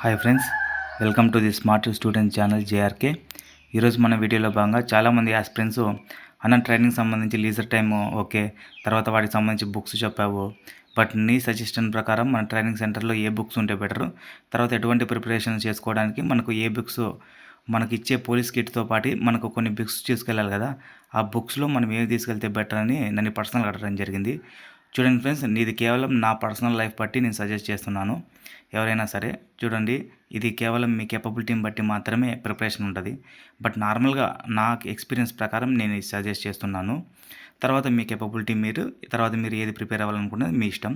Hi friends welcome to the smart student channel JRK ఈరోజు మన వీడియోలో భాగంగా చాలామంది ఆస్పిరెంట్స్ అన్న ట్రైనింగ్ సంబంధించి లీజర్ టైమ్ ఓకే తర్వాత వాటికి సంబంధించి బుక్స్ చెప్పావు. బట్ నీ సజెషన్ ప్రకారం మన ట్రైనింగ్ సెంటర్లో ఏ బుక్స్ ఉంటే బెటర్ తర్వాత ఎటువంటి ప్రిపరేషన్ చేసుకోవడానికి మనకు ఏ బుక్స్ మనకి ఇచ్చే పోలీస్ కిట్తో పాటు మనకు కొన్ని బుక్స్ తీసుకెళ్ళాలి కదా. ఆ బుక్స్లో మనం ఏవి తీసుకెళ్తే బెటర్ అని నన్ను పర్సనల్గా అడగడం జరిగింది. చూడండి ఫ్రెండ్స్ ఇది కేవలం నా పర్సనల్ లైఫ్ బట్టి నేను సజెస్ట్ చేస్తున్నాను. ఎవరైనా సరే చూడండి ఇది కేవలం మీ కేపబిలిటీని బట్టి మాత్రమే ప్రిపరేషన్ ఉంటుంది. బట్ నార్మల్గా నా ఎక్స్పీరియన్స్ ప్రకారం నేను ఇది సజెస్ట్ చేస్తున్నాను. తర్వాత మీ కేపబిలిటీ మీరు తర్వాత మీరు ఏది ప్రిపేర్ అవ్వాలనుకున్నది మీ ఇష్టం.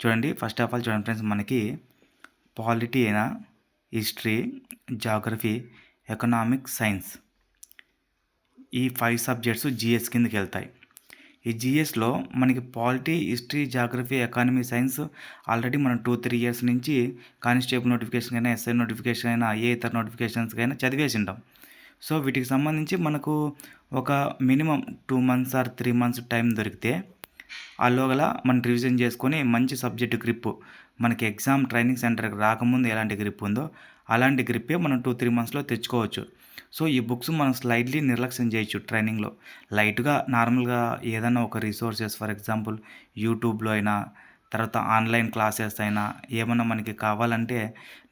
చూడండి ఫస్ట్ ఆఫ్ ఆల్ చూడండి ఫ్రెండ్స్ మనకి పాలిటీ అయినా హిస్టరీ జాగ్రఫీ ఎకనామిక్ సైన్స్ ఈ ఫైవ్ సబ్జెక్ట్స్ జిఎస్ కిందకి వెళ్తాయి. ఈ జిఎస్లో మనకి polity history geography economy science already మనం టూ త్రీ ఇయర్స్ నుంచి కానిస్టేబుల్ నోటిఫికేషన్ అయినా ఎస్ఐ నోటిఫికేషన్ అయినా ఏ ఇతర నోటిఫికేషన్స్కి అయినా చదివేసి ఉంటాం సో వీటికి సంబంధించి మనకు ఒక minimum two months or three months time దొరికితే ఆ లోగల మనం రివిజన్ చేసుకొని మంచి సబ్జెక్టు గ్రిప్ మనకి ఎగ్జామ్ ట్రైనింగ్ సెంటర్కి రాకముందు ఎలాంటి గ్రిప్ ఉందో అలాంటి గ్రిప్పే మనం టూ త్రీ మంత్స్లో తెచ్చుకోవచ్చు. సో ఈ బుక్స్ మనం స్లైడ్లీ నిర్లక్ష్యం చేయొచ్చు ట్రైనింగ్లో. లైట్గా నార్మల్గా ఏదైనా ఒక రిసోర్సెస్ ఫర్ ఎగ్జాంపుల్ యూట్యూబ్లో అయినా తర్వాత ఆన్లైన్ క్లాసెస్ అయినా ఏమన్నా మనకి కావాలంటే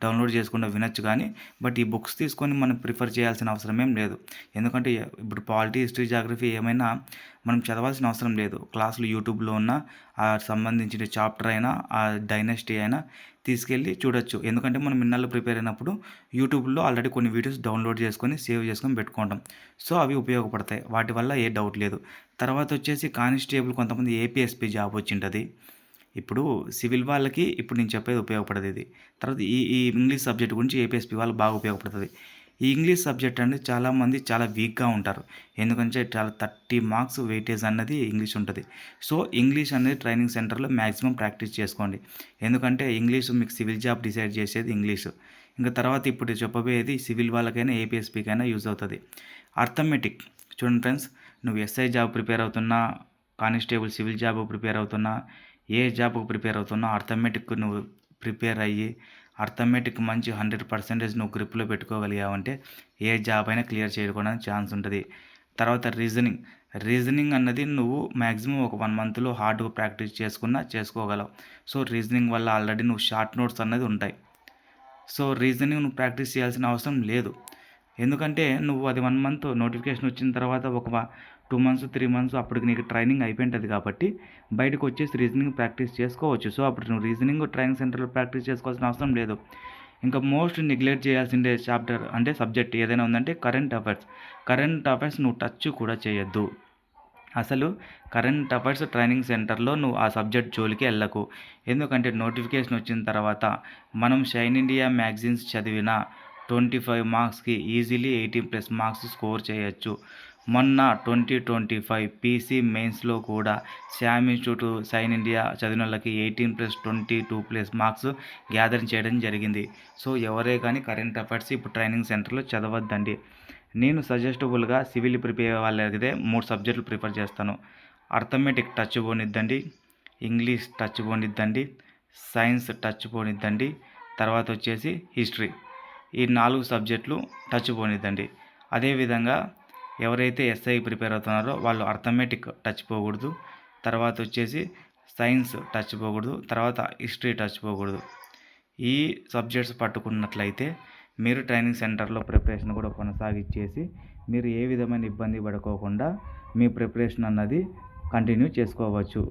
డౌన్లోడ్ చేసుకుంటూ వినొచ్చు కానీ బట్ ఈ బుక్స్ తీసుకొని మనం ప్రిఫర్ చేయాల్సిన అవసరం ఏం లేదు. ఎందుకంటే ఇప్పుడు పాలిటీ హిస్టరీ జాగ్రఫీ ఏమైనా మనం చదవాల్సిన అవసరం లేదు. క్లాసులు యూట్యూబ్లో ఉన్న ఆ సంబంధించిన చాప్టర్ అయినా ఆ డైనస్టీ అయినా తీసుకెళ్ళి చూడొచ్చు. ఎందుకంటే మనం ఇన్నాళ్ళు ప్రిపేర్ అయినప్పుడు యూట్యూబ్లో ఆల్రెడీ కొన్ని వీడియోస్ డౌన్లోడ్ చేసుకొని సేవ్ చేసుకొని పెట్టుకుంటాం. సో అవి ఉపయోగపడతాయి. వాటి వల్ల ఏ డౌట్ లేదు. తర్వాత వచ్చేసి కానిస్టేబుల్ కొంతమంది ఏపీఎస్పీ జాబ్ వచ్చింటుంది. ఇప్పుడు సివిల్ వాళ్ళకి ఇప్పుడు నేను చెప్పేది ఉపయోగపడదు ఇది. తర్వాత ఈ ఈ ఇంగ్లీష్ సబ్జెక్ట్ గురించి ఏపీఎస్పీ వాళ్ళు బాగా ఉపయోగపడుతుంది. ఈ ఇంగ్లీష్ సబ్జెక్ట్ అనేది చాలామంది చాలా వీక్గా ఉంటారు. ఎందుకంటే చాలా థర్టీ మార్క్స్ వెయిటేజ్ అన్నది ఇంగ్లీష్ ఉంటుంది. సో ఇంగ్లీష్ అనేది ట్రైనింగ్ సెంటర్లో మ్యాక్సిమం ప్రాక్టీస్ చేసుకోండి. ఎందుకంటే ఇంగ్లీష్ మీకు సివిల్ జాబ్ డిసైడ్ చేసేది ఇంగ్లీష్. ఇంకా తర్వాత ఇప్పుడు చెప్పబోయేది సివిల్ వాళ్ళకైనా ఏపీఎస్పీకైనా యూజ్ అవుతుంది. అర్థమెటిక్. చూడండి ఫ్రెండ్స్ నువ్వు ఎస్ఐ జాబ్ ప్రిపేర్ అవుతున్నా కానిస్టేబుల్ సివిల్ జాబ్ ప్రిపేర్ అవుతున్నా ఏ జాబ్కు ప్రిపేర్ అవుతున్నా అర్థమెటిక్ నువ్వు ప్రిపేర్ అయ్యి అర్థమెటిక్ మంచి హండ్రెడ్ పర్సెంటేజ్ నువ్వు గ్రిప్లో పెట్టుకోగలిగావంటే ఏ జాబ్ అయినా క్లియర్ చేయడానికి ఛాన్స్ ఉంటుంది. తర్వాత రీజనింగ్. రీజనింగ్ అన్నది నువ్వు మ్యాక్సిమం ఒక వన్ మంత్లో హార్డ్గా ప్రాక్టీస్ చేసుకున్నా చేసుకోగలవు. సో రీజనింగ్ వల్ల ఆల్రెడీ నువ్వు షార్ట్ నోట్స్ అన్నది ఉంటాయి. సో రీజనింగ్ నువ్వు ప్రాక్టీస్ చేయాల్సిన అవసరం లేదు. ఎందుకంటే నువ్వు అది వన్ మంత్ నోటిఫికేషన్ వచ్చిన తర్వాత ఒక టూ మంత్స్ త్రీ మంత్స్ అప్పటికి నీకు ట్రైనింగ్ అయిపోయింటుంది కాబట్టి బయటకు వచ్చేసి రీజనింగ్ ప్రాక్టీస్ చేసుకోవచ్చు. సో అప్పుడు నువ్వు రీజనింగ్ ట్రైనింగ్ సెంటర్లో ప్రాక్టీస్ చేసుకోవాల్సిన అవసరం లేదు. ఇంకా మోస్ట్ నెగ్లెక్ట్ చేయాల్సిందే చాప్టర్ అంటే సబ్జెక్ట్ ఏదైనా ఉందంటే కరెంట్ అఫైర్స్. కరెంట్ అఫైర్స్ నువ్వు టచ్ కూడా చేయొద్దు. అసలు కరెంట్ అఫైర్స్ ట్రైనింగ్ సెంటర్లో నువ్వు ఆ సబ్జెక్ట్ జోలికి వెళ్ళకు. ఎందుకంటే నోటిఫికేషన్ వచ్చిన తర్వాత మనం షైన్ ఇండియా మ్యాగజైన్స్ చదివిన ట్వంటీ ఫైవ్ మార్క్స్కి easily eighteen plus marks score చేయొచ్చు. మొన్న ట్వంటీ ట్వంటీ ఫైవ్ పీసీ మెయిన్స్లో కూడా same institute Shine India చదివినోళ్ళకి eighteen plus twenty two plus marks gathering చేయడం జరిగింది. సో ఎవరే కానీ కరెంట్ అఫైర్స్ ఇప్పుడు ట్రైనింగ్ సెంటర్లో చదవద్దండి. నేను సజెస్టబుల్గా సివిల్ ప్రిపేర్ వాళ్ళకైతే మూడు సబ్జెక్టులు ప్రిఫర్ చేస్తాను. అర్థమెటిక్ టచ్ పోనిద్దండి ఇంగ్లీష్ టచ్ పోనిద్దండి సైన్స్ టచ్ పోనిద్దండి తర్వాత వచ్చేసి హిస్టరీ. ఈ నాలుగు సబ్జెక్టులు టచ్ పోనిద్దండి. అదేవిధంగా ఎవరైతే ఎస్ఐ ప్రిపేర్ అవుతున్నారో వాళ్ళు అర్థమెటిక్ టచ్ పోకూడదు. తర్వాత వచ్చేసి సైన్స్ టచ్ పోకూడదు. తర్వాత హిస్టరీ టచ్ పోకూడదు. ఈ సబ్జెక్ట్స్ పట్టుకున్నట్లయితే మీరు ట్రైనింగ్ సెంటర్లో ప్రిపరేషన్ కూడా కొనసాగించేసి మీరు ఏ విధమైన ఇబ్బంది పడుకోకుండా మీ ప్రిపరేషన్ అన్నది కంటిన్యూ చేసుకోవచ్చు.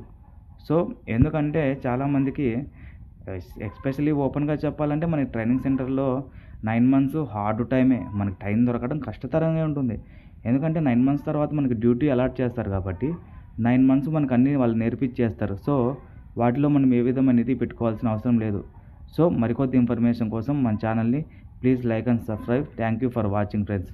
సో ఎందుకంటే చాలామందికి ఎస్పెషలీ ఓపెన్గా చెప్పాలంటే మనకి ట్రైనింగ్ సెంటర్లో నైన్ మంత్స్ హార్డ్ టైమే. మనకి టైం దొరకడం కష్టతరంగా ఉంటుంది. ఎందుకంటే నైన్ మంత్స్ తర్వాత మనకి డ్యూటీ అలాట్ చేస్తారు కాబట్టి నైన్ మంత్స్ మనకు అన్నీ వాళ్ళు నేర్పించేస్తారు. సో వాటిలో మనం ఏ విధమైనది పెట్టుకోవాల్సిన అవసరం లేదు. సో మరికొద్ది ఇన్ఫర్మేషన్ కోసం మన ఛానల్ని please like and subscribe thank you for watching friends